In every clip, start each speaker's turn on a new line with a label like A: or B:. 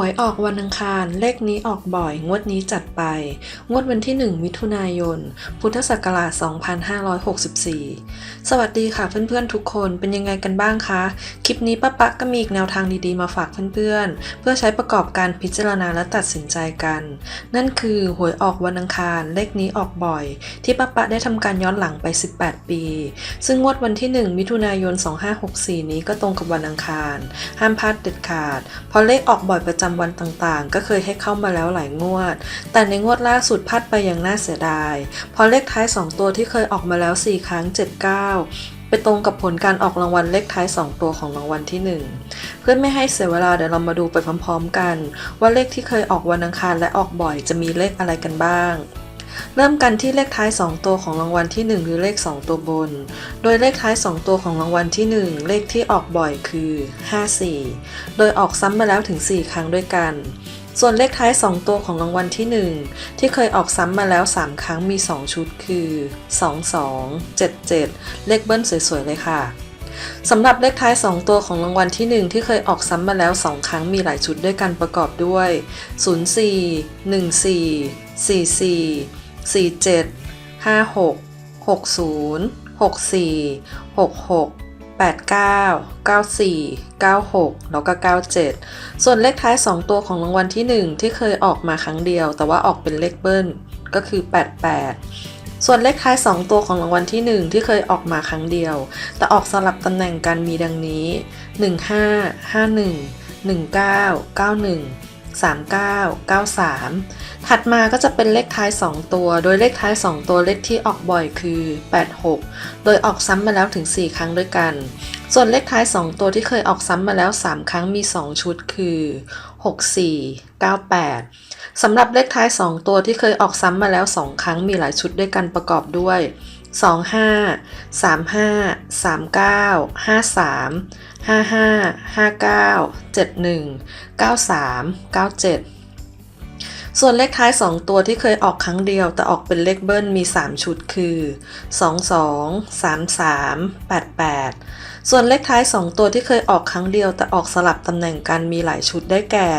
A: วยออกวันอังคาร เลขนี้ออกบ่อย งวดนี้จัดไป งวดวันที่ 1 มิถุนายน พุทธศักราช 2564 สวัสดีค่ะเพื่อนๆทุกคนเป็นยังไงกันบ้างคะ คลิปนี้ป้าปะก็มีอีกแนวทางดีๆมาฝากเพื่อนๆ เพื่อใช้ประกอบการพิจารณาและตัดสินใจกัน นั่นคือหวยออกวันอังคาร เลขนี้ออกบ่อย ที่ป้าปะได้ทำการย้อนหลังไป 18 ปี ซึ่งงวดวันที่ 1 มิถุนายน 2564 นี้ก็ตรงกับวันอังคาร ห้ามพลาดเด็ดขาด เพราะเลขออกบ่อยประจำวันต่างๆ ก็เคยให้เข้ามาแล้วหลายงวด แต่ในงวดล่าสุดพลาดไปอย่างน่าเสียดายเพราะเลขท้าย 2 ตัวที่เคยออกมาแล้ว 4 ครั้ง 79 ไปตรงกับผลการออกรางวัลเลขท้าย 2 ตัวของรางวัลที่ 1 เพื่อไม่ให้เสียเวลาเดี๋ยวเรามาดูไปพร้อมๆกัน ว่าเลขที่เคยออกวันอังคารและออกบ่อยจะมีเลขอะไรกันบ้าง เริ่มกันที่เลขท้าย 2 ตัวของรางวัลที่ 1 หรือเลข 2 ตัวบน โดยเลขท้าย 2 ตัวของรางวัลที่ 1 เลขที่ออกบ่อยคือ 54 โดยออกซ้ำมาแล้วถึง 4 ครั้งด้วยกัน ส่วนเลขท้าย 2 ตัวของรางวัลที่ 1 ที่เคยออกซ้ำมาแล้ว 3 ครั้งมี 2 ชุดคือ 22 77 เลขเบิ้ลสวยๆ เลยค่ะสำหรับเลขท้าย 2 ตัวของรางวัลที่ 1 ที่เคยออกซ้ำมาแล้ว 2 ครั้งมีหลายชุดด้วยกันประกอบด้วย 04 14 44 47 56 60 64 66 89 94 96 แล้วก็ 97 ส่วนเลขท้าย 2 ตัวของรางวัลที่ 1 ที่เคยออกมาครั้งเดียว แต่ว่าออกเป็นเลขเบิ้ลก็คือ 88 ส่วนเลขท้าย 2 ตัวของรางวัลที่ 1 ที่เคยออกมาครั้งเดียว แต่ออกสลับตำแหน่งกันมีดังนี้ 15 51 19 91 39 93 ถัดมาก็จะเป็นเลขท้าย 2 ตัว โดยเลขท้าย 2 ตัวเลขที่ออกบ่อยคือ 86 โดยออกซ้ำมาแล้วถึง 4 ครั้งด้วยกัน ส่วนเลขท้าย 2 ตัวที่เคยออกซ้ำมาแล้ว 3 ครั้งมี 2 ชุดคือ 64 98 สำหรับเลขท้าย 2 ตัวที่เคยออกซ้ำมาแล้ว 2 ครั้งมีหลายชุดด้วยกันประกอบด้วย 25 35 39 53 55 59 71 93 97 ส่วนเลขท้าย 2 ตัวที่เคยออกครั้งเดียวแต่ออกเป็นเลขเบิ้ลมี 3 ชุดคือ 22 33 88 ส่วนเลขท้าย 2 ตัวที่เคยออกครั้งเดียวแต่ออกสลับตำแหน่งกันมีหลายชุดได้แก่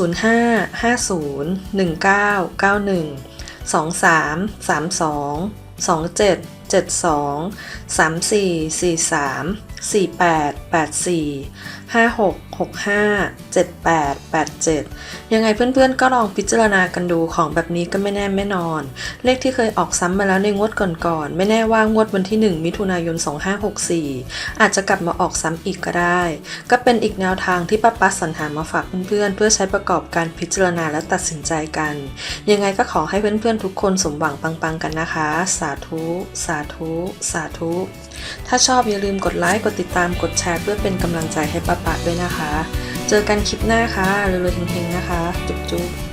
A: 05 50 19 91 23 32 27 72 34 43 48 84 56 65 78 87 ยังไงเพื่อนๆ ก็ลองพิจารณากันดูของแบบนี้ก็ไม่แน่ไม่นอน เลขที่เคยออกซ้ำมาแล้วในงวดก่อนๆ ไม่แน่ว่างวดวันที่ 1 มิถุนายน 2564 อาจจะกลับมาออกซ้ำอีกก็ได้ ก็เป็นอีกแนวทางที่ป้าปัสสรรหามาฝากเพื่อนๆ เพื่อใช้ประกอบการพิจารณาและตัดสินใจกัน ยังไงก็ขอให้เพื่อนๆ ทุกคนสมหวังปังๆ กันนะคะ สาธุ สาธุสาธุ ถ้าชอบอย่าลืมกดไลค์กดติดตามกดแชร์เพื่อเป็นกำลังใจให้ป้าปะด้วยนะคะ เจอกันคลิปหน้าค่ะรวยๆเฮงๆนะคะ จุ๊บๆ